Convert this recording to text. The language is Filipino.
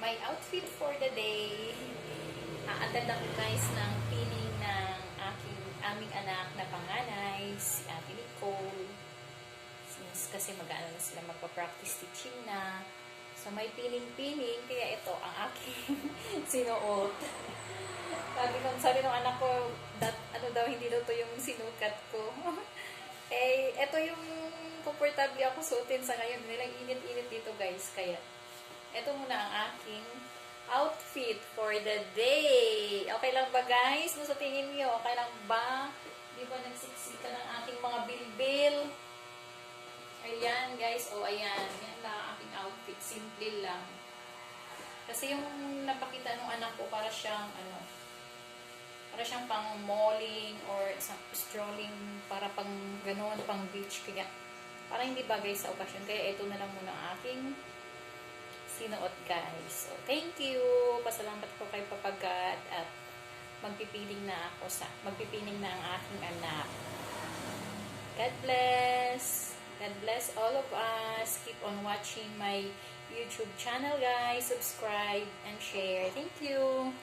my outfit for the day. A-attend ako guys ng pining ng aking aming anak na panganay, si Ate Nicole. Since kasi mag-ano sila magpa-practice teaching na. So may pining-pining, kaya ito ang aking sinuot. sabi ko, sabi ng anak ko, that, ano daw, hindi daw to yung sinukat ko. eh, ito yung komportable ako suotin sa ngayon. Nilang init-init dito guys. Kaya, ito muna ang aking outfit for the day. Okay lang ba guys? No, sa tingin niyo, okay lang ba? Di ba nagsiksika ng aking mga bilbil? Ayan guys, o oh, ayan. Yan lang ang aking outfit. Simple lang. Kasi yung napakita nung anak ko, para siyang, ano, para siyang pang malling or isang strolling, para pang ganoon, pang beach. Kaya, para hindi bagay sa okasyon. Kaya ito na lang muna ang aking sinuot guys. So, thank you. Pasalamat po kay Papagat at magpipiling na ako sa, magpipiling na ang aking anak. God bless. God bless all of us. Keep on watching my YouTube channel guys. Subscribe and share. Thank you.